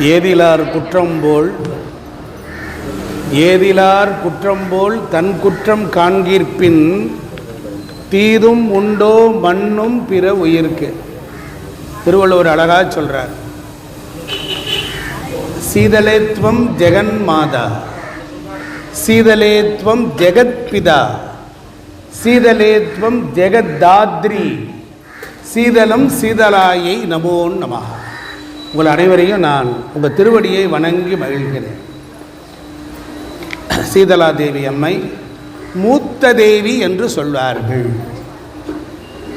ஏதிலார் குற்றம்போல் ஏதிலார் குற்றம்போல் தன் குற்றம் காண்கிற்பின் தீதும் உண்டோ மண்ணும் பிற உயிர்க்கு. திருவள்ளுவர் அழகா சொல்றார். சீதலேத்வம் ஜெகன் மாதா சீதலேத்வம் ஜெகத்பிதா சீதலேத்வம் ஜெகத்தாத்ரி சீதலம் சீதலாயை நமோ நமகா உங்கள் அனைவரையும் நான் உங்கள் திருவடியை வணங்கி மகிழ்கிறேன். சீதலா தேவி அம்மை மூத்த தேவி என்று சொல்வார்கள்.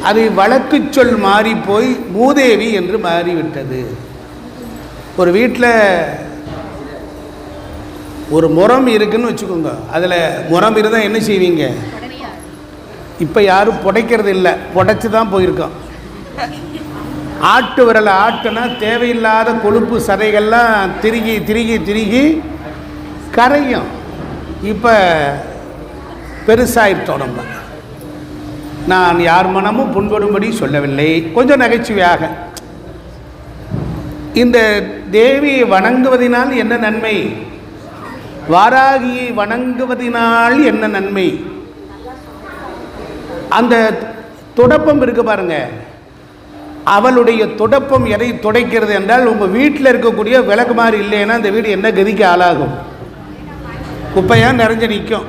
அது வழக்கு சொல் மாறி போய் மூதேவி என்று மாறிவிட்டது. ஒரு வீட்டில் ஒரு முறம் இருக்குன்னு வச்சுக்கோங்க. அதில் முறம் இருந்தால் என்ன செய்வீங்க? இப்போ யாரும் புடைக்கிறது இல்லை. புடைச்சி தான் போயிருக்கோம். ஆட்டு விரலை ஆட்டுனா தேவையில்லாத கொழுப்பு சதைகள்லாம் திருகி திருகி திருகி கரையும். இப்போ பெருசாயிட்டோம் நம்ம. நான் யார் மனமும் புண்படும்படி சொல்லவில்லை. கொஞ்சம் நகைச்சுவையாக. இந்த தேவியை வணங்குவதினால் என்ன நன்மை? வாராகியை வணங்குவதினால் என்ன நன்மை? அந்த தொடப்பம் இருக்கு பாருங்கள் அவளுடைய துடப்பம் எதை துடைக்கிறது என்றால் உங்கள் வீட்டில் இருக்கக்கூடிய விளக்கு மாதிரி இல்லைன்னா அந்த வீடு என்ன கதிக்கு ஆளாகும்? குப்பையாக நிறைஞ்சு நிற்கும்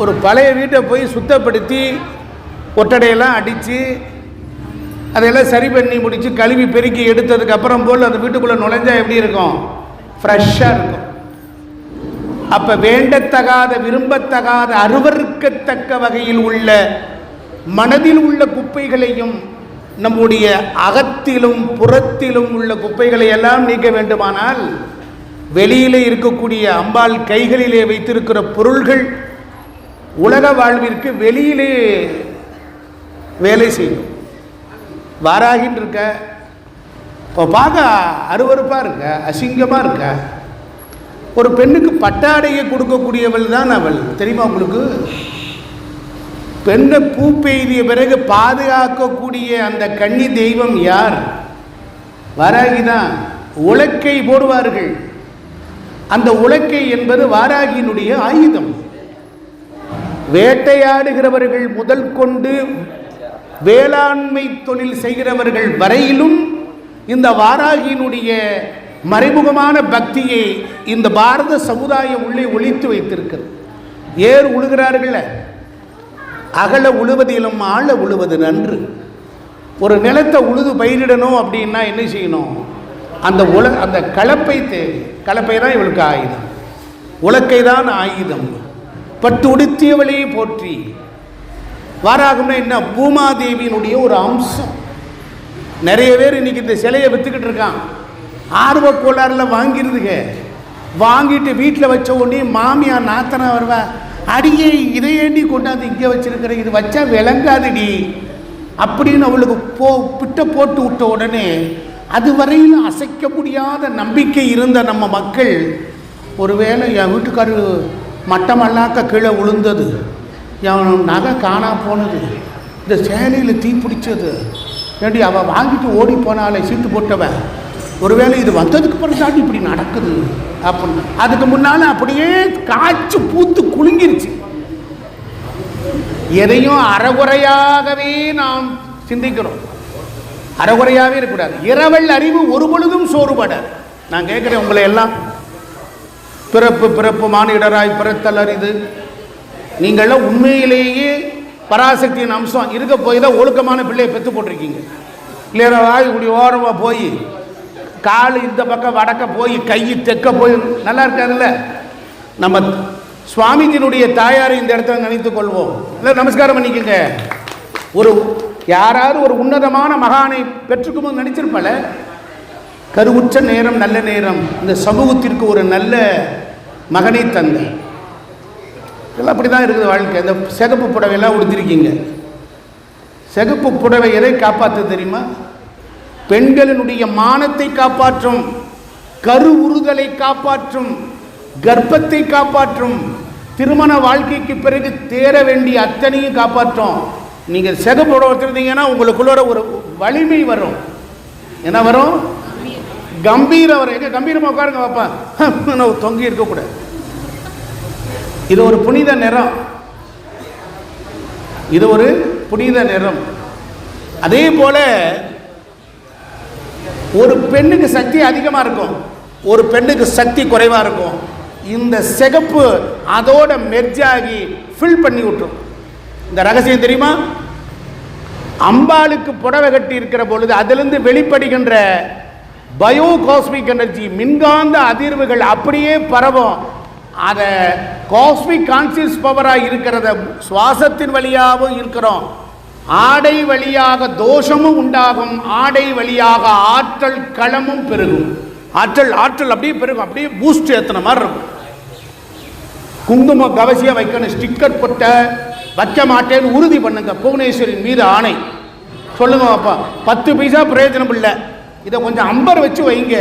ஒரு பழைய வீட்டை போய் சுத்தப்படுத்தி ஒட்டடையெல்லாம் அடித்து அதையெல்லாம் சரி பண்ணி முடித்து கழுவி பெருக்கி எடுத்ததுக்கப்புறம் போல் அந்த வீட்டுக்குள்ளே நுழைஞ்சா எப்படி இருக்கும்? ஃப்ரெஷ்ஷாக இருக்கும். அப்போ வேண்டத்தகாத விரும்பத்தகாத அருவருக்கத்தக்க வகையில் உள்ள மனதில் உள்ள குப்பைகளையும் நம்முடைய அகத்திலும் புறத்திலும் உள்ள குப்பைகளை எல்லாம் நீக்க வேண்டுமானால் வெளியிலே இருக்கக்கூடிய அம்பாள் கைகளிலே வைத்திருக்கிற பொருள்கள் உலக வாழ்விற்கு வெளியிலே வேலை செய்யும். வாராகின்னு இருக்க இப்போ பார்க்க அருவருப்பாக இருக்க அசிங்கமாக இருக்க ஒரு பெண்ணுக்கு பட்டாடையை கொடுக்கக்கூடியவள் தான் அவள். தெரியுமா உங்களுக்கு? பெண்ணை பூ பெய்திய பிறகு பாதுகாக்கக்கூடிய அந்த கன்னி தெய்வம் யார்? வாராகிதான். உலக்கை போடுவார்கள். அந்த உலக்கை என்பது வாராகியினுடைய ஆயுதம். வேட்டையாடுகிறவர்கள் முதல் கொண்டு வேளாண்மை தொழில் செய்கிறவர்கள் வரையிலும் இந்த வாராகியினுடைய மறைமுகமான பக்தியை இந்த பாரத சமுதாயம் உள்ளே ஒழித்து வைத்திருக்கிறது. ஏர் உழுகிறார்கள. அகல உழுவதிலும் ஆழ உழுவது நன்று. ஒரு நிலத்தை உழுது பயிரிடணும் அப்படின்னா என்ன செய்யணும்? அந்த உல அந்த கலப்பை தேவை. கலப்பை தான் இவளுக்கு ஆயுதம். உலக்கை தான் ஆயுதம். பட்டு உடுத்தியவளையே போற்றி. வாராகம்னா என்ன? பூமாதேவியினுடைய ஒரு அம்சம். நிறைய பேர் இன்னைக்கு இந்த சிலையை விற்றுக்கிட்டு இருக்கான். ஆர்வ கோளாறில் வாங்கிருதுங்க வாங்கிட்டு வீட்டில் வச்ச உடனே மாமியார் நாத்தனா வருவா அடியே இதை ஏண்டி கொண்டாந்து இங்கே வச்சிருக்கிற இது வச்சா விளங்காதுடி. அப்படின்னு அவளுக்கு போ பிட்ட போட்டு விட்ட உடனே அதுவரையிலும் அசைக்க முடியாத நம்பிக்கை இருந்த நம்ம மக்கள் ஒருவேளை என் வீட்டுக்காரர் மட்டமல்லாக்க கீழே விழுந்தது. என் நகை காணா போனது. இந்த சேலையில் தீ பிடிச்சது. ஏண்டி அவள் வாங்கிட்டு ஓடி போனாலே சீட்டு போட்டவன் ஒருவேளை இது வந்ததுக்கு பிறகு இப்படி நடக்குது அப்படின்னு. அதுக்கு முன்னால் அப்படியே காய்ச்சி பூத்து குலுங்கிருச்சு. எதையும் அறகுறையாகவே நாம் சிந்திக்கிறோம். அறகுறையாகவே இருக்கக்கூடாது. இரவல் அறிவு ஒரு பொழுதும் சோறுபடாது. நான் கேட்குறேன் உங்களை எல்லாம். பிறப்பு பிறப்பு மானிடராய் பிறத்தல் அறிது நீங்கள்லாம் உண்மையிலேயே பராசக்தியின் அம்சம் இருக்க போய் தான் ஒழுக்கமான பிள்ளையை பெற்று போட்டிருக்கீங்க இல்லையா? வாய் இப்படி ஓரமாக போய் கால் இந்த பக்கம் வடக்க போய் கை தெக்க போய் நல்லா இருக்காதுல்ல நம்ம சுவாமிஜினுடைய தாயாரை இந்த இடத்துல நினைத்து கொள்வோம். இல்லை நமஸ்காரம் பண்ணிக்கோங்க. ஒரு யாராவது ஒரு உன்னதமான மகானை பெற்றுக்கும்போது நினைச்சிருப்பல கருவுற்ற நேரம் நல்ல நேரம். இந்த சமூகத்திற்கு ஒரு நல்ல மகனை தந்த. இதெல்லாம் அப்படி தான் இருக்குது வாழ்க்கை. இந்த சிகப்பு புடவையெல்லாம் உடுத்திருக்கீங்க. சிகப்பு புடவை எதை காப்பாற்ற தெரியுமா? பெண்களினுடைய மானத்தை காப்பாற்றும் கரு உறுதலை காப்பாற்றும் கர்ப்பத்தை காப்பாற்றும் திருமண வாழ்க்கைக்கு பிறகு தேர வேண்டிய அத்தனையும் காப்பாற்றும். நீங்கள் சிகப்பு போட வச்சுருந்தீங்கன்னா உங்களுக்குள்ளோட ஒரு வலிமை வரும். என்ன வரும்? கம்பீரம் வரும். எங்கே கம்பீரமாக உட்காருங்க பாப்பா. நான் தொங்கி இருக்கக்கூடாது இது ஒரு புனித நிறம். இது ஒரு புனித நிறம். அதே போல ஒரு பெண்ணுக்கு சக்தி அதிகமாக இருக்கும். ஒரு பெண்ணுக்கு சக்தி குறைவாக இருக்கும். இந்த சிகப்பு அதோட மெர்ஜாகி ஃபில் பண்ணி விட்டுரும். இந்த ரகசியம் தெரியுமா? அம்பாளுக்கு புடவை கட்டி இருக்கிற பொழுது அதிலிருந்து வெளிப்படுகின்ற பயோ காஸ்மிக் எனர்ஜி மின்காந்த அதிர்வுகள் அப்படியே பரவும். அதை காஸ்மிக் கான்சியஸ் பவராக இருக்கிறத சுவாசத்தின் வழியாகவும் இருக்கிறோம் ஆடை வழியாக தோஷமும் உண்டாகும் ஆடை வழியாக ஆற்றல் களமும் பெருகும். ஆற்றல் ஆற்றல் அப்படியே பெருகும் அப்படியே பூஸ்ட் ஏற்றின மாதிரி இருக்கும். குங்குமம் கவசியம் வைக்கணும் ஸ்டிக்கர் போட்ட வைக்க மாட்டேன்னு உறுதி பண்ணுங்க புவனேஸ்வரின் மீது ஆணை. சொல்லுங்க அப்பா பத்து பைசா பிரயோஜனம் இல்லை. இதை கொஞ்சம் அம்பர் வச்சு வைங்க.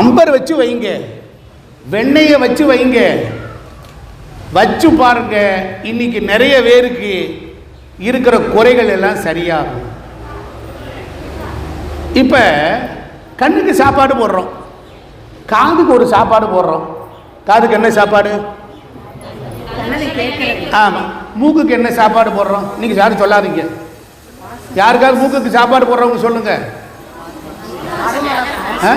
அம்பர் வச்சு வைங்க. வெண்ணெயை வச்சு வைங்க. வச்சு பாருங்க இன்னைக்கு நிறைய பேருக்கு இருக்கிற குறைகள் எல்லாம் சரியாகும். இப்போ கண்ணுக்கு சாப்பாடு போடுறோம். காதுக்கு ஒரு சாப்பாடு போடுறோம். காதுக்கு என்ன சாப்பாடு? ஆமாம் மூக்குக்கு என்ன சாப்பாடு போடுறோம்? நீங்கள் யாரும் சொல்லாதீங்க. யாருக்காவது மூக்குக்கு சாப்பாடு போடுறவங்க சொல்லுங்க. ஆ?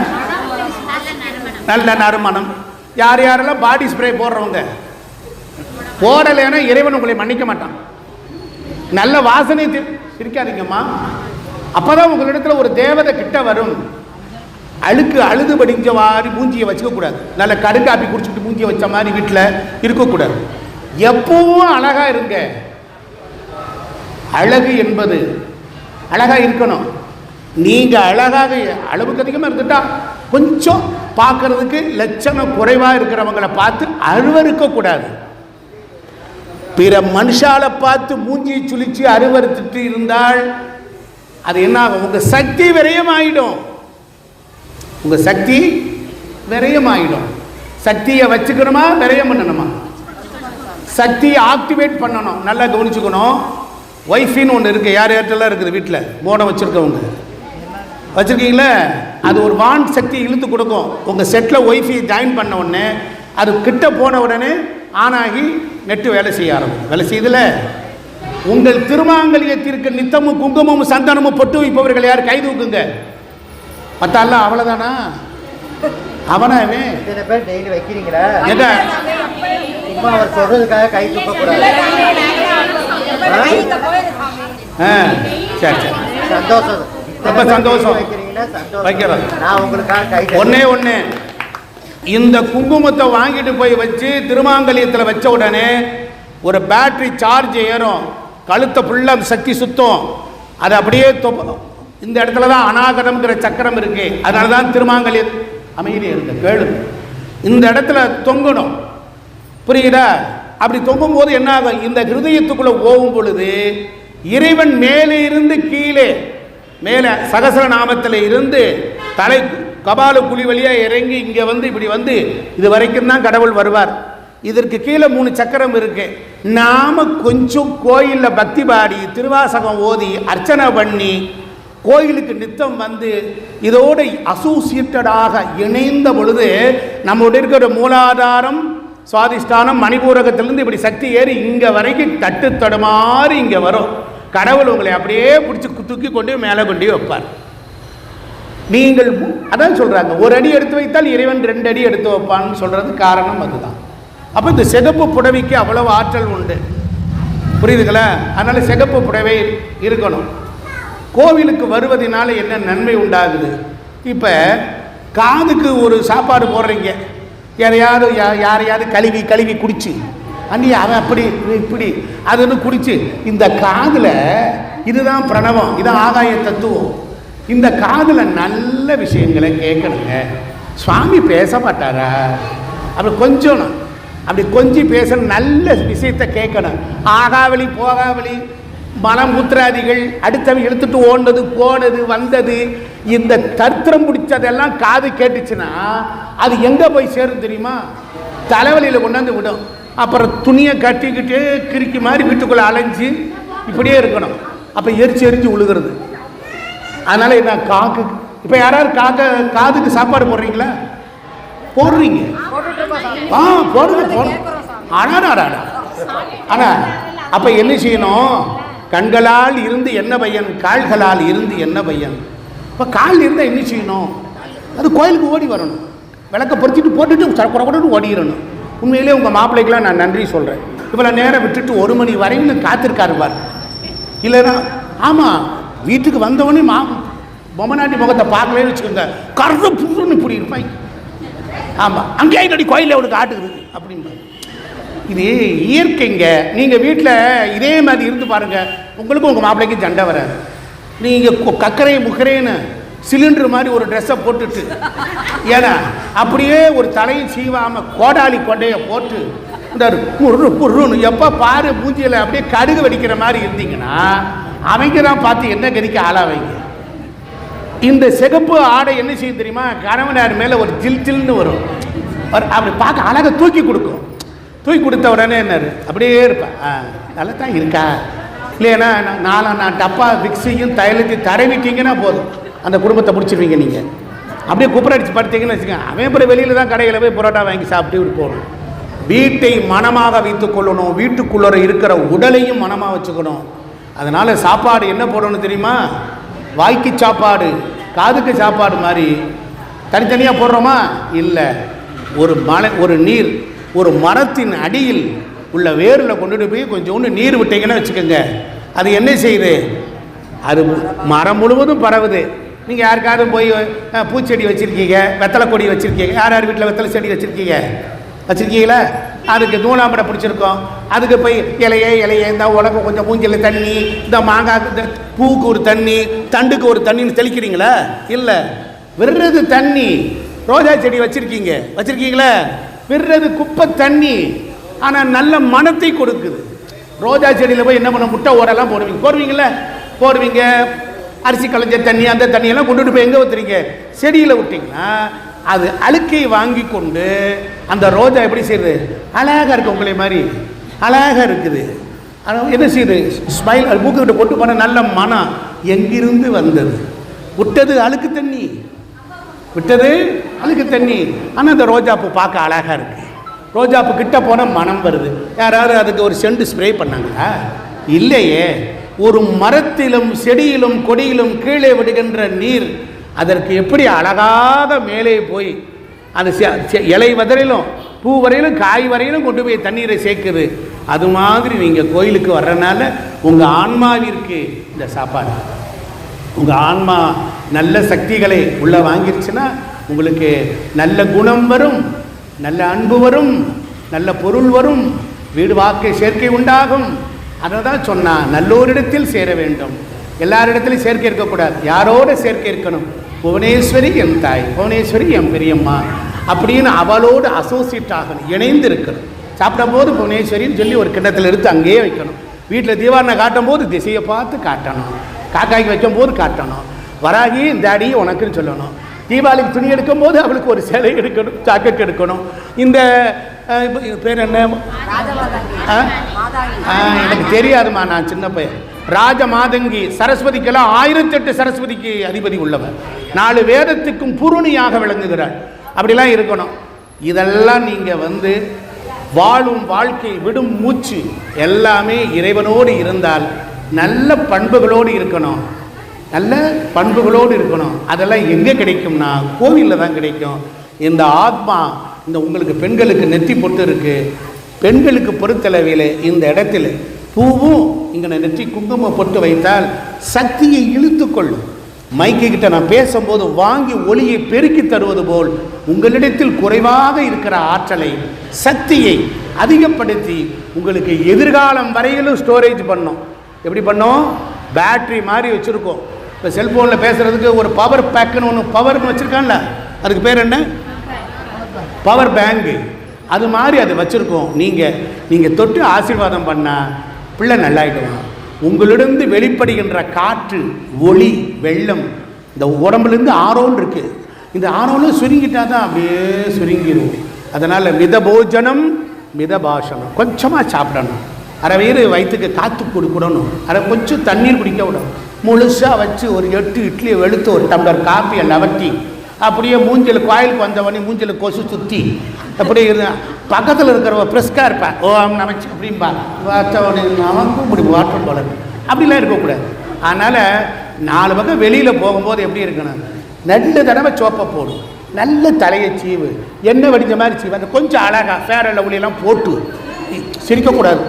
நல்ல நறுமணம். யார் யாரெல்லாம் பாடி ஸ்ப்ரே போடுறவங்க? போடலைன்னா இறைவன் உங்களை மன்னிக்க மாட்டான். நல்ல வாசனை இருக்காதீங்கம்மா. அப்போதான் அப்பதான் உங்களிடத்துல ஒரு தேவதை கிட்ட வரும். அழுக்கு அழுது படிஞ்ச மாதிரி மூஞ்சியை வச்சுக்கக்கூடாது நல்ல கடுங்காப்பி குடிச்சிட்டு மூஞ்சியை வச்ச மாதிரி வீட்டில் இருக்கக்கூடாது எப்பவும் அழகாக இருங்க. அழகு என்பது அழகாக இருக்கணும். நீங்கள் அழகாக அளவுக்கு அதிகமாக இருந்துட்டா கொஞ்சம் பார்க்கறதுக்கு லட்சணம் குறைவாக இருக்கிறவங்களை பார்த்து அருவருக்க இருக்கக்கூடாது பிற மனுஷாலை பார்த்து மூஞ்சியை சுழிச்சு அருவருத்துட்டு இருந்தால் அது என்ன ஆகும்? உங்கள் சக்தி ஆகிடும் உங்கள் சக்தி விரயமாயிடும். சக்தியை வச்சுக்கணுமா? விரயம் பண்ணணுமா? சக்தியை ஆக்டிவேட் பண்ணணும். நல்லா கவனிச்சுக்கணும். ஒய்ஃபின்னு ஒன்று இருக்குது யார் யார்ட்டெல்லாம் இருக்குது வீட்டில் மோடம் வச்சுருக்கவங்க. வச்சுருக்கீங்களே? அது ஒரு வான் சக்தி இழுத்து கொடுக்கும். உங்கள் செட்டில் ஒய்ஃபை ஜாயின் பண்ண உடனே அது கிட்ட போன உடனே ஆனாகி நெட்டு வேலை செய்ய ஆரம்பிக்கும். வேலை செய்யுதுல உங்கள் திருமாங்கல்யத்திற்கு நித்தமும் குங்குமமும் சந்தனமும் பொட்டு வைப்பவர்கள் யார்? கை தூக்குங்க. மத்தாலாம் அவ்வளோதானா அவனாவே இத்தனை பேர் டெய்லி வைக்கிறீங்களா? சும்மா அவர் சொல்றதுக்காக கை துப்ப கூடாது ஆ? சரி சரி. சந்தோஷம். ரொம்ப சந்தோஷம். வைக்கிறீங்கன்னா சந்தோஷம். வைக்கிறோம். நான் உங்களுக்காக கை ஒண்ணே ஒண்ணு. இந்த குங்குமத்தை வாங்கிட்டு போய் வச்சு திருமாங்கலியத்தில் வச்ச உடனே ஒரு பேட்டரி சார்ஜ் ஏறும். கழுத்தை ஃபுல்லாக சக்தி சுத்தம். அது அப்படியே இந்த இடத்துல தான் அநாகரம்ங்கிற சக்கரம் இருக்கு. அதனால தான் திருமாங்கல்ய அமைதி இருந்த கேளு. இந்த இடத்துல தொங்கணும். புரியுதா? அப்படி தொங்கும் போது என்ன ஆகும்? இந்த ஹிருதயத்துக்குள்ளே போகும் பொழுது இறைவன் மேலே இருந்து கீழே மேலே சகசர நாமத்தில் இருந்து தலை கபால குழி வழியாக இறங்கி இங்கே வந்து இப்படி வந்து இது வரைக்கும் தான் கடவுள் வருவார். இதற்கு கீழே மூணு சக்கரம் இருக்கு. நாம கொஞ்சம் கோயிலில் பக்தி பாடி திருவாசகம் ஓதி அர்ச்சனை பண்ணி கோயிலுக்கு நித்தம் வந்து இதோடு அசோசியேட்டடாக இணைந்த பொழுது நம்மளுடைய இருக்கிற மூலாதாரம் சுவாதிஷ்டானம் மணிபூரகத்திலிருந்து இப்படி சக்தி ஏறி இங்கே வரைக்கும் தட்டு தடுமாறி இங்கே வரும். கடவுள் உங்களை அப்படியே பிடிச்சி தூக்கி கொண்டு மேலே கொண்டு வைப்பார். நீங்கள் அதான் சொல்கிறாங்க ஒரு அடி எடுத்து வைத்தால் இறைவன் ரெண்டு அடி எடுத்து வைப்பான்னு சொல்கிறது காரணம் அதுதான். அப்போ இந்த சிகப்பு புடவைக்கு அவ்வளவு ஆற்றல் உண்டு. புரியுதுங்களா? அதனால் சிகப்பு புடவை இருக்கணும். கோவிலுக்கு வருவதனால என்ன நன்மை உண்டாகுது? இப்போ காதுக்கு ஒரு சாப்பாடு போடுறீங்க. யாரையாவது யா- யாரையாவது கழுவி கழுவி குடிச்சு. அன்னி அவன் அப்படி இப்படி. அதுன்னு குடிச்சு இந்த காதில் இதுதான் பிரணவம் இதான் ஆகாய தத்துவம். இந்த காதில் நல்ல விஷயங்களை கேட்கணுங்க. சுவாமி பேச மாட்டாரா? அப்படி கொஞ்சம் அப்படி கொஞ்சம் பேசணும் நல்ல விஷயத்தை கேட்கணும். ஆகாவளி போகாவளி மலம் மூத்திராதிகள் அடுத்தவன் இழுத்துட்டு ஓண்டது போனது வந்தது இந்த தர்த்திரம் பிடிச்சதெல்லாம் காது கேட்டுச்சுன்னா அது எங்கே போய் சேரும் தெரியுமா? தலைவலியில் கொண்டாந்து விடும். அப்புறம் துணியை கட்டிக்கிட்டு கிறுக்கி மாதிரி வீட்டுக்குள்ளே அலைஞ்சு இப்படியே இருக்கணும். அப்போ எரிச்சு எரிஞ்சு உழுகிறது. அதனால் என்ன காக்கு இப்போ யாராவது காக்க காதுக்கு சாப்பாடு போடுறீங்களா? போடுறீங்க. ஆ போடுங்க போடுங்க. அடாடா ஆனா அப்போ என்ன செய்யணும்? கண்களால் இருந்து என்ன பையன் கால்களால் இருந்து என்ன பையன்? இப்போ கால் இருந்தால் என்ன செய்யணும்? அது கோயிலுக்கு ஓடி வரணும். விளக்க பொறிச்சிட்டு போட்டுட்டு கூட ஓடிடணும். உண்மையிலே உங்கள் மாப்பிள்ளைக்கெலாம் நான் நன்றி சொல்கிறேன் இவ்வளோ நேரம் விட்டுட்டு ஒரு மணி வரையும் காத்திருக்காரு பார். இல்லைன்னா ஆமாம் வீட்டுக்கு வந்தவொடனே மா பொம்மநாட்டி முகத்தை பார்க்கவே வச்சுக்கோங்க. கருது புதுன்னு இப்படி இருப்பாங்க ஆமாம் அங்கேயே நடி கோயிலில் அவனுக்கு ஆட்டுக்குது அப்படின்னு இது இயற்கைங்க. நீங்கள் வீட்டில் இதே மாதிரி இருந்து பாருங்கள் உங்களுக்கும் உங்கள் மாப்பிள்ளைக்கும் சண்டை வராது. நீங்கள் கக்கரை முக்கரேன்னு சிலிண்டர் மாதிரி ஒரு ட்ரெஸ்ஸை போட்டுட்டு. ஏன்னா அப்படியே ஒரு தலையும் சீவாமல் கோடாலி கொண்டையை போட்டு இந்த புர்ரு புர்ருன்னு எப்போ பாரு மூஞ்சியில் அப்படியே கடுகு வெடிக்கிற மாதிரி இருந்தீங்கன்னா அவங்க தான் பார்த்து என்ன கதிக்க ஆளாவைங்க? இந்த சிகப்பு ஆடை என்ன செய்யும் தெரியுமா? கணவனார் மேலே ஒரு ஜில் ஜில்னு வரும். அப்படி பார்க்க அழகை தூக்கி கொடுக்கும். தூக்கி கொடுத்த உடனே என்னாரு? அப்படியே இருப்பேன் ஆ நல்லா தான் இருக்கா? இல்லைன்னா நாளா நான் டப்பா விக்ஸையும் தைலத்தையும் தடவிட்டீங்கன்னா போதும். அந்த குடும்பத்தை முடிச்சிருவீங்க நீங்கள் அப்படியே குப்பரடிச்சு படுத்தீங்கன்னு வச்சுக்கோங்க அவன் அப்புறம் வெளியில் தான் கடையில் போய் பரோட்டா வாங்கி சாப்பிட்டு போகணும். வீட்டை மனமாக வைத்துக் கொள்ளணும். வீட்டுக்குள்ளே இருக்கிற உடலையும் மனமாக வச்சுக்கணும். அதனால் சாப்பாடு என்ன போடணும் தெரியுமா? வாய்க்கு சாப்பாடு காதுக்கு சாப்பாடு மாதிரி. தனித்தனியாக போடுறோமா? இல்லை. ஒரு மலை ஒரு நீர் ஒரு மரத்தின் அடியில் உள்ள வேரில் கொண்டுட்டு போய் கொஞ்சோண்டு நீர் விட்டீங்கன்னு வச்சுக்கோங்க. அது என்ன செய்யுது? அது மரம் முழுவதும் பரவுது. நீங்கள் யாருக்காவது போய் பூச்செடி வச்சுருக்கீங்க வெத்தலை கொடி வச்சுருக்கீங்க யார் யார் வீட்டில் வெத்தலை செடி வச்சுருக்கீங்க? வச்சுருக்கீங்களா? அதுக்கு நூலாம்படை பிடிச்சிருக்கோம். அதுக்கு போய் இலையே இலையே இந்த உலகம் கொஞ்சம் மூஞ்சில் தண்ணி இந்த மாங்காய் இந்த பூவுக்கு ஒரு தண்ணி தண்டுக்கு ஒரு தண்ணின்னு தெளிக்கிறீங்களா? இல்லை. விடுறது தண்ணி. ரோஜா செடி வச்சுருக்கீங்க. வச்சுருக்கீங்களா? விடுறது குப்பை தண்ணி. ஆனால் நல்ல மனத்தை கொடுக்குது. ரோஜா செடியில் போய் என்ன பண்ண முட்டை ஓடெல்லாம் போடுவீங்க. போடுவீங்களே போடுவீங்க. அரிசி களைஞ்ச தண்ணி அந்த தண்ணியெல்லாம் கொண்டுட்டு போய் எங்கே ஊற்றுறீங்க செடியில் விட்டிங்கன்னா அது அழுக்கை வாங்கி கொண்டு அந்த ரோஜா எப்படி செய்யுது? அழகாக இருக்குது உங்களை மாதிரி. அழகாக இருக்குது. என்ன செய்யுது? ஸ்மைல் அது மூக்கிட்ட கொண்டு போன நல்ல மனம் எங்கிருந்து வந்தது? விட்டது அழுக்கு தண்ணி. விட்டது அழுக்கு தண்ணி. ஆனால் அந்த ரோஜாப்பூ பார்க்க அழகாக இருக்குது ரோஜாப்பூ கிட்ட போனால் மனம் வருது. யாராவது அதுக்கு ஒரு செண்டு ஸ்ப்ரே பண்ணாங்களா? இல்லையே. ஒரு மரத்திலும் செடியிலும் கொடியிலும் கீழே விடுகின்ற நீர் அதற்கு எப்படி அழகாக மேலே போய் அது இலை வதரிலும் பூ வரையிலும் காய் வரையிலும் கொண்டு போய் தண்ணீரை சேர்க்குது. அது மாதிரி நீங்கள் கோயிலுக்கு வர்றனால உங்கள் ஆன்மாவிற்கு இந்த சாப்பாடு. உங்கள் ஆன்மா நல்ல சக்திகளை உள்ளே வாங்கிருச்சுன்னா உங்களுக்கு நல்ல குணம் வரும் நல்ல அன்பு வரும் நல்ல பொருள் வரும் வீடு வாக்கை சேர்க்கை உண்டாகும். அதை தான் சொன்னான் நல்லோரிடத்தில் சேர வேண்டும். எல்லாரிடத்திலும் சேர்க்கை இருக்கக்கூடாது. யாரோட சேர்க்கை இருக்கணும்? புவனேஸ்வரி என் தாய் புவனேஸ்வரி என் பெரியம்மா அப்படின்னு அவளோடு அசோசியேட் ஆகணும் இணைந்து இருக்கணும் சாப்பிடும் போது புவனேஸ்வரின்னு சொல்லி ஒரு கிண்ணத்தில் எடுத்து அங்கேயே வைக்கணும். வீட்டில் தீவாரணை காட்டும் போது திசையை பார்த்து காட்டணும். காக்காய்க்கு வைக்கும் போது காட்டணும். வராகி இந்த அடி உனக்குன்னு சொல்லணும். தீபாவளிக்கு துணி எடுக்கும் போது அவளுக்கு ஒரு சேலை எடுக்கணும் ஜாக்கெட் எடுக்கணும். இந்த பேர் என்ன? எனக்கு தெரியாதுமா நான் சின்ன பையன். ராஜ மாதங்கி சரஸ்வதிக்கெல்லாம் ஆயிரத்தெட்டு சரஸ்வதிக்கு அதிபதி உள்ளவன் நாலு வேதத்துக்கும் புருணியாக விளங்குகிறாள் அப்படிலாம் இருக்கணும். இதெல்லாம் நீங்கள் வந்து வாழும் வாழ்க்கை விடும் மூச்சு எல்லாமே இறைவனோடு இருந்தால் நல்ல பண்புகளோடு இருக்கணும். நல்ல பண்புகளோடு இருக்கணும். அதெல்லாம் எங்கே கிடைக்கும்னா கோவிலில் தான் கிடைக்கும். இந்த ஆத்மா இந்த உங்களுக்கு பெண்களுக்கு நெத்தி பொட்டு இருக்கு. பெண்களுக்கு பொறுத்தளவில் இந்த இடத்துல பூவும் இங்கே நெற்றி குங்குமம் பொட்டு வைத்தால் சக்தியை இழுத்து கொள்ளும். மைக்கு கிட்ட நான் பேசும்போது வாங்கி ஒளியை பெருக்கி தருவது போல் உங்களிடத்தில் குறைவாக இருக்கிற ஆற்றலை சக்தியை அதிகப்படுத்தி உங்களுக்கு எதிர்காலம் வரையிலும் ஸ்டோரேஜ் பண்ணோம். எப்படி பண்ணோம்? பேட்டரி மாதிரி வச்சுருக்கோம். இப்போ செல்ஃபோனில் பேசுகிறதுக்கு ஒரு பவர் பேக்குன்னு ஒன்று பவர்னு வச்சுருக்கான்ல. அதுக்கு பேர் என்ன? பவர் பேங்கு அது மாதிரி அதை வச்சுருக்கோம். நீங்கள் நீங்கள் தொட்டு ஆசீர்வாதம் பண்ணால் பிள்ளை நல்லாயிடுவான். உங்களிடந்து வெளிப்படுகின்ற காற்று ஒளி வெள்ளம் இந்த உடம்புலேருந்து ஆரோன் இருக்குது இந்த ஆரோன்னு சுருங்கிட்டால் தான் அப்படியே சுருங்கிடும் அதனால் மித போஜனம் மித பாஷணம் கொஞ்சமாக சாப்பிடணும். அரை வயிறு வயிற்றுக்கு காற்று கொடுக்கணும். அரை கொஞ்சம் தண்ணீர் குடிக்க விடணும். முழுசாக வச்சு ஒரு எட்டு இட்லியை வெளுத்து ஒரு டம்ளர் காப்பியை லவட்டி அப்படியே மூஞ்சில் கோயிலுக்கு வந்தவொடனே மூஞ்சில் கொசு சுற்றி அப்படியே இரு பக்கத்தில் இருக்கிறவ ஃப்ரெஷ்காக இருப்பேன். ஓ அவன் நமச்சு அப்படிம்பா. வாத்தவனே நமக்கும் இப்படி வாட்டர் போல அப்படிலாம் இருக்கக்கூடாது. அதனால் நாலு பக்கம் வெளியில் போகும்போது எப்படி இருக்கணும்? ரெண்டு தடவை சோப்பை போடும் நல்ல தலையை சீவு. எண்ணெய் வடிஞ்ச மாதிரி சீவு. அந்த கொஞ்சம் அழகாக ஃபேர் லவ்லியெல்லாம் போட்டு. சிரிக்கக்கூடாது.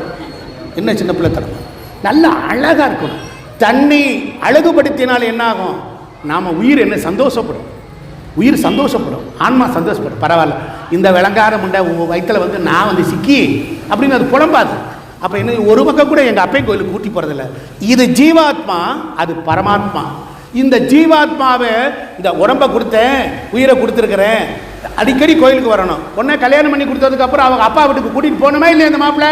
என்ன சின்ன பிள்ளைத்தனம் நல்ல அழகாக இருக்கணும். தண்ணி அழகுபடுத்தினால் என்ன ஆகும் நாம் உயிர் என்ன சந்தோஷப்படும். உயிர் சந்தோஷப்படும். ஆன்மா சந்தோஷப்படும். பரவாயில்ல. இந்த விளங்கார முண்டை உங்கள் வயித்துல வந்து நான் வந்து சிக்கி அப்படின்னு அது புலம்பாது. அப்போ என்ன ஒரு பக்கம் கூட எங்கள் அப்பை கோயிலுக்கு கூட்டி போகிறதில்ல இது ஜீவாத்மா அது பரமாத்மா. இந்த ஜீவாத்மாவை இந்த உடம்பை கொடுத்தேன் உயிரை கொடுத்துருக்குறேன் அடிக்கடி கோயிலுக்கு வரணும். பொண்ணை கல்யாணம் பண்ணி கொடுத்ததுக்கப்புறம் அவங்க அப்பா வீட்டுக்கு கூட்டிகிட்டு போகணுமா இல்லையா இந்த மாப்பிள்ளை?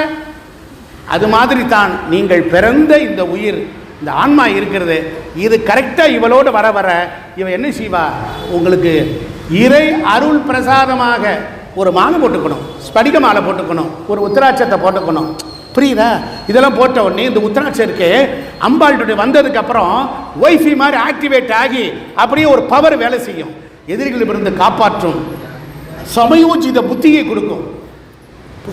அது மாதிரி தான் நீங்கள் பிறந்த இந்த உயிர் இந்த ஆன்மா இருக்கிறது. இது கரெக்டாக இவளோடு வர வர இவன் என்ன செய்வா? உங்களுக்கு இறை அருள் பிரசாதமாக ஒரு மாலை போட்டுக்கணும் ஸ்படிக மாலை போட்டுக்கணும் ஒரு உத்தராட்சத்தை போட்டுக்கணும். புரியுதா? இதெல்லாம் போட்ட உடனே இந்த உத்தராட்சம் இருக்கு அம்பாள்கிட்ட வந்ததுக்கப்புறம் ஒய்ஃபி மாதிரி ஆக்டிவேட் ஆகி அப்படியே ஒரு பவர் வேலை செய்யும். எதிரிகளிடமிருந்து காப்பாற்றும். சமயோஜித புத்தியை கொடுக்கும்.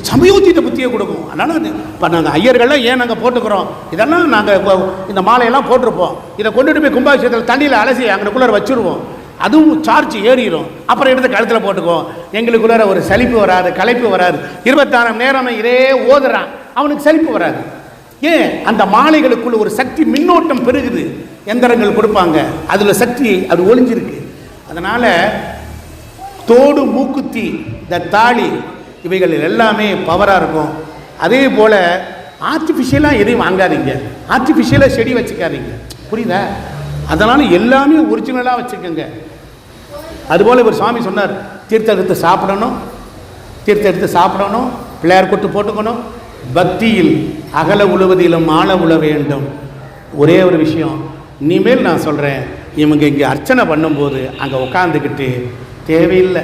சமயோஜித புத்தியை கொடுக்கும். அதனால் இப்போ நாங்கள் ஐயர்கள்லாம் ஏன் நாங்கள் போட்டுக்கிறோம்? இதெல்லாம் நாங்கள் இந்த மாலையெல்லாம் போட்டிருப்போம். இதை கொண்டுட்டு போய் கும்பாபிஷேகத்தில் தண்ணியில் அலசி அங்கனுக்குள்ளார வச்சுருவோம். அதுவும் சார்ஜ் ஏறிடும் அப்புறம் எடுத்து கழுத்தில் போட்டுக்குவோம். எங்களுக்குள்ளார ஒரு சலிப்பு வராது களைப்பு வராது. இருபத்தாறாம் நேரம் இதே ஓதுறான். அவனுக்கு சலிப்பு வராது. ஏன்? அந்த மாலைகளுக்குள்ள ஒரு சக்தி மின்னோட்டம் பெருகுது. எந்திரங்கள் கொடுப்பாங்க. அதில் சக்தி அது ஒளிஞ்சிருக்கு. அதனால் தோடு மூக்குத்தி இந்த தாலி இவைகள் எல்லாமே பவராக இருக்கும். அதே போல் ஆர்டிஃபிஷியலாக எதையும் வாங்காதீங்க. ஆர்டிஃபிஷியலாக செடி வச்சுக்காதீங்க. புரியுதா? அதனால் எல்லாமே ஒரிஜினலாக வச்சுக்கோங்க. அதுபோல் இவர் சுவாமி சொன்னார் தீர்த்தம் எடுத்து சாப்பிடணும். தீர்த்தம் எடுத்து சாப்பிடணும். பிள்ளையார் கொட்டு போட்டுக்கணும். பக்தியில் அகல உழுவதிலும் ஆழ உழ வேண்டும். ஒரே ஒரு விஷயம் இனிமேல் நான் சொல்கிறேன் இவங்க இங்கே அர்ச்சனை பண்ணும்போது அங்கே உட்காந்துக்கிட்டு தேவையில்லை.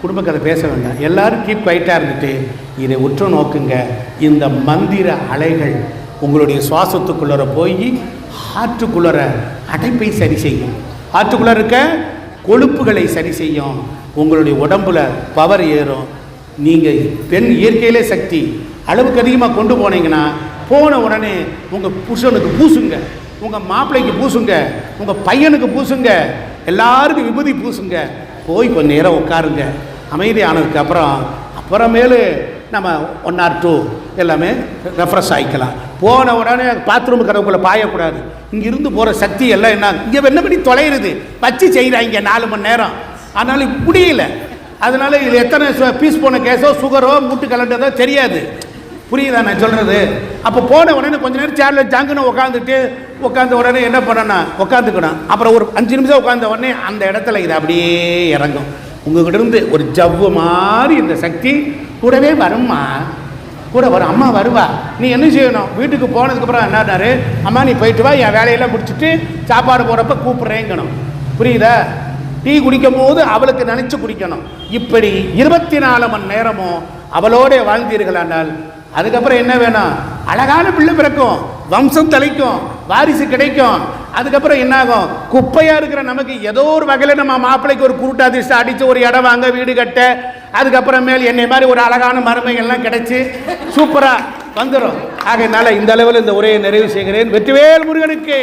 குடும்ப கதை பேச வேண்டாம். எல்லாரும் கீப் குவைட்டாக இருந்துட்டு இதை உற்று நோக்குங்க. இந்த மந்திர அலைகள் உங்களுடைய சுவாசத்துக்குள்ளர போய் ஆற்றுக்குள்ளர அடைப்பை சரி செய்யும். ஆற்றுக்குள்ள இருக்க கொழுப்புகளை சரி செய்யும். உங்களுடைய உடம்புல பவர் ஏறும். நீங்கள் பெண் இயற்கையிலே சக்தி அளவுக்கு அதிகமாக கொண்டு போனீங்கன்னா போன உடனே உங்கள் புருஷனுக்கு பூசுங்க. உங்கள் மாப்பிள்ளைக்கு பூசுங்க. உங்கள் பையனுக்கு பூசுங்க. எல்லாருக்கும் விபூதி பூசுங்க. போய் கொஞ்ச நேரம் உட்காருங்க. அமைதியானதுக்கு அப்புறம் அப்புறமேலு நம்ம ஒன் ஆர் டூ எல்லாமே ரெஃப்ரெஷ் ஆகிக்கலாம் போன உடனே பாத்ரூம் கதவுக்குள்ளே பாயக்கூடாது. இங்கிருந்து போகிற சக்தி எல்லாம் என்ன இங்கே என்ன பண்ணி தொலைகிறது வச்சு செய்கிறாங்க நாலு மணி நேரம். அதனால முடியல அதனால இதில் எத்தனை பீஸ் போன கேஸோ சுகரோ மூட்டு கலண்டதோ தெரியாது. புரியுதா நான் சொல்கிறது அப்போ போன உடனே கொஞ்ச நேரம் சேரில் ஜாங்குன்னு உட்காந்துட்டு உட்காந்த உடனே என்ன பண்ணணும் உட்காந்துக்கணும் அப்புறம் ஒரு அஞ்சு நிமிஷம் உட்காந்த உடனே அந்த இடத்துல இது அப்படியே இறங்கும். உங்ககிட்ட இருந்து ஒரு ஜவ்வு மாதிரி இந்த சக்தி கூடவே வரும்மா. கூட வரும். அம்மா வருவா. நீ என்ன செய்யணும்? வீட்டுக்கு போனதுக்கப்புறம் என்னாரு அம்மா நீ போயிட்டு வா என் வேலையெல்லாம் முடிச்சுட்டு சாப்பாடு போகிறப்ப கூப்பிட்றேங்கணும். புரியுதா? டீ குடிக்கும் போது அவளுக்கு நினச்சி குடிக்கணும். இப்படி இருபத்தி நாலு மணி நேரமும் அவளோட வாழ்ந்தீர்களானால் அதுக்கப்புறம் என்ன வேணும்? அழகான பிள்ளை பிறக்கும். வம்சம் தலைக்கும் வாரிசு கிடைக்கும். அதுக்கப்புறம் என்ன ஆகும் குப்பையாக இருக்கிற நமக்கு ஏதோ ஒரு வகையில் நம்ம மாப்பிள்ளைக்கு ஒரு குருட்டாதிஷ்டம் அடிச்சு ஒரு இடம் வாங்க வீடு கட்ட அதுக்கப்புறமேல் என்னை மாதிரி ஒரு அழகான மருமைகள்லாம் கிடைச்சி சூப்பராக வந்துடும் ஆகையினால இந்த அளவில் இந்த உரையை நிறைவு செய்கிறேன். வெற்றிவேல் முருகனுக்கு.